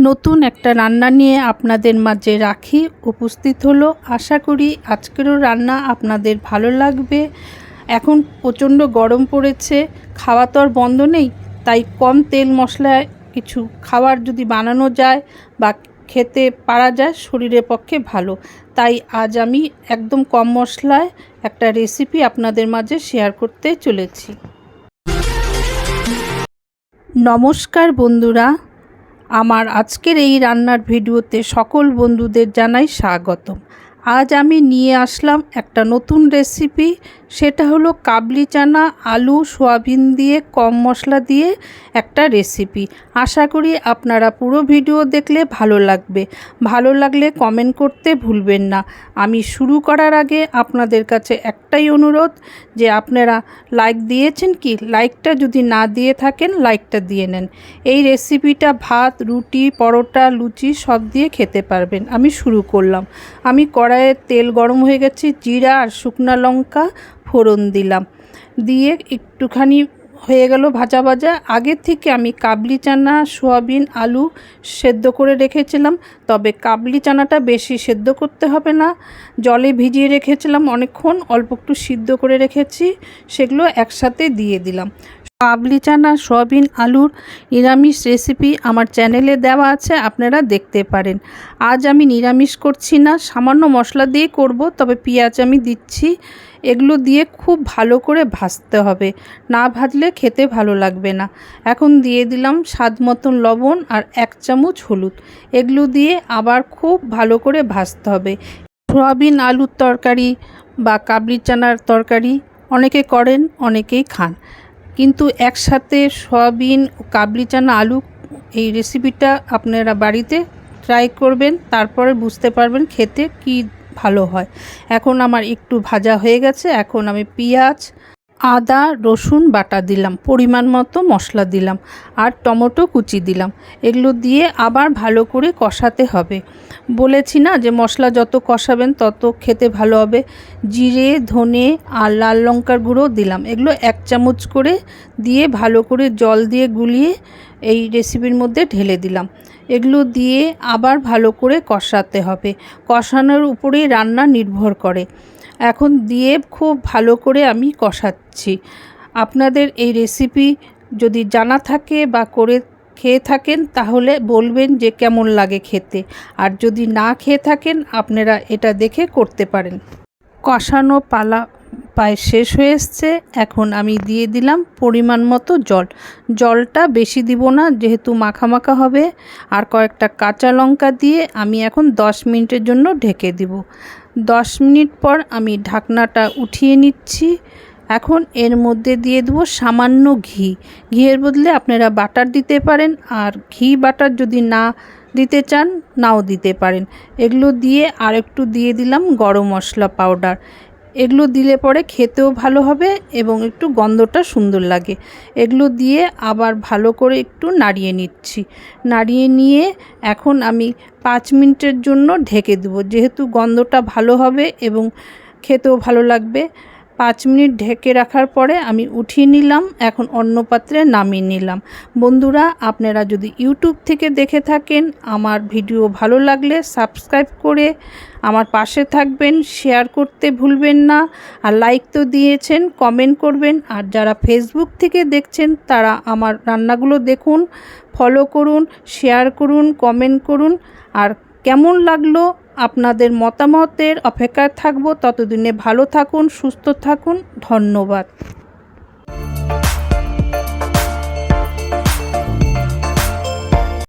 নতুন একটা রান্না নিয়ে আপনাদের মাঝে রাখি, উপস্থিত হলো। আশা করি আজকেরও রান্না আপনাদের ভালো লাগবে। এখন প্রচণ্ড গরম পড়েছে, খাওয়া তো আর বন্ধ নেই, তাই কম তেল মশলায় কিছু খাবার যদি বানানো যায় বা খেতে পারা যায় শরীরের পক্ষে ভালো। তাই আজ আমি একদম কম মশলায় একটা রেসিপি আপনাদের মাঝে শেয়ার করতে চলেছি। নমস্কার বন্ধুরা আমার আজকের এই রান্নার ভিডিওতে সকল বন্ধুদের জানাই স্বাগতম। আজ আমি নিয়ে আসলাম একটা নতুন রেসিপি সেটা হলো কাবলি চানা, আলু, সোয়াবিন দিয়ে, কম মশলা দিয়ে একটা রেসিপি আশা করি আপনারা পুরো ভিডিও দেখলে ভালো লাগবে। ভালো লাগলে কমেন্ট করতে ভুলবেন না। আমি শুরু করার আগে আপনাদের কাছে একটাই অনুরোধ, যে আপনারা লাইক দিয়েছেন কি? লাইকটা যদি না দিয়ে থাকেন লাইকটা দিয়ে নেন। এই রেসিপিটা ভাত, রুটি, পরোটা, লুচি সব দিয়ে খেতে পারবেন। আমি শুরু করলাম। আমি কড়াইয়ে তেল গরম হয়ে গেছে, জিরা আর শুকনা লঙ্কা ফোড়ন দিলাম। দিয়ে একটুখানি হয়ে গেল ভাজা ভাজা। আগের থেকে আমি কাবলি চানা, সোয়াবিন, আলু সেদ্ধ করে রেখেছিলাম, তবে কাবলি চানাটা বেশি সেদ্ধ করতে হবে না। জলে ভিজিয়ে রেখেছিলাম অনেকক্ষণ, অল্প একটু সিদ্ধ করে রেখেছি, সেগুলো একসাথে দিয়ে দিলাম। কাবলি চানা, সয়াবিন, আলুর নিরামিষ রেসিপি আমার চ্যানেলে দেওয়া আছে, আপনারা দেখতে পারেন। আজ আমি নিরামিষ করছি না, সামান্য মশলা দিয়ে করব, তবে পেঁয়াজ আমি দিচ্ছি। এগুলো দিয়ে খুব ভালো করে ভাজতে হবে, না ভাজলে খেতে ভালো লাগবে না। এখন দিয়ে দিলাম স্বাদ মতন লবণ আর এক চামচ হলুদ। এগুলো দিয়ে আবার খুব ভালো করে ভাজতে হবে। সয়াবিন, আলুর তরকারি বা কাবলি চানার তরকারি অনেকে করেন, অনেকেই খান। কিন্তু একসাথে সয়াবিন, কাবলি চানা, আলু, এই রেসিপিটা আপনারা বাড়িতে ট্রাই করবেন, তারপরে বুঝতে পারবেন খেতে কি ভালো হয়। এখন আমার একটু ভাজা হয়ে গেছে, এখন আমি পেঁয়াজ আদা, রসুন বাটা দিলাম, পরিমাণ মতো মশলা দিলাম আর টমেটো কুচি দিলাম। এগুলো দিয়ে আবার ভালো করে কষাতে হবে। বলেছি না যে মশলা যত কষাবেন তত খেতে ভালো হবে। জিরে, ধনে আর লাল লঙ্কার গুঁড়ো দিলাম। এগুলো এক চামচ করে দিয়ে ভালো করে জল দিয়ে গুলিয়ে এই রেসিপির মধ্যে ঢেলে দিলাম। এগুলো দিয়ে আবার ভালো করে কষাতে হবে। কষানোর উপরেই রান্না নির্ভর করে। এখন দিয়ে খুব ভালো করে আমি কষাচ্ছি। আপনাদের এই রেসিপি যদি জানা থাকে বা করে খেয়ে থাকেন, তাহলে বলবেন যে কেমন লাগে খেতে। আর যদি না খেয়ে থাকেন, আপনারা এটা দেখে করতে পারেন। কষানো পালা প্রায় শেষ হয়ে এসছে। এখন আমি দিয়ে দিলাম পরিমাণ মতো জল। জলটা বেশি দিব না, যেহেতু মাখা মাখা হবে। আর কয়েকটা কাঁচা লঙ্কা দিয়ে আমি এখন দশ মিনিটের জন্য ঢেকে দিব। দশ মিনিট পর আমি ঢাকনাটা উঠিয়ে নিচ্ছি। এখন এর মধ্যে দিয়ে দেবো সামান্য ঘি। ঘিয়ের বদলে আপনারা বাটার দিতে পারেন আর ঘি বাটার যদি না দিতে চান, নাও দিতে পারেন। এগুলো দিয়ে আর একটু দিয়ে দিলাম গরম মশলা পাউডার। এগুলো দিলে পরে খেতেও ভালো হবে এবং একটু গন্ধটা সুন্দর লাগে। এগুলো দিয়ে আবার ভালো করে একটু নাড়িয়ে নিচ্ছি। নাড়িয়ে নিয়ে এখন আমি পাঁচ মিনিটের জন্য ঢেকে দেবো। যেহেতু গন্ধটা ভালো হবে এবং খেতেও ভালো লাগবে পাঁচ মিনিট ঢেকে রাখার পরে আমি উঠিয়ে নিলাম, এখন অন্য পাত্রে নামিয়ে নিলাম। বন্ধুরা, আপনারা যদি ইউটিউব থেকে দেখে থাকেন, আমার ভিডিও ভালো লাগলে সাবস্ক্রাইব করে আমার পাশে থাকবেন, শেয়ার করতে ভুলবেন না। আর লাইক তো দিয়েছেন, কমেন্ট করবেন। আর যারা ফেসবুক থেকে দেখছেন, তারা আমার রান্নাগুলো দেখুন ফলো করুন, শেয়ার করুন কমেন্ট করুন। আর কেমন লাগল আপনাদের মতামতের অপেক্ষায় থাকব। ততদিনে ভালো থাকুন সুস্থ থাকুন। ধন্যবাদ।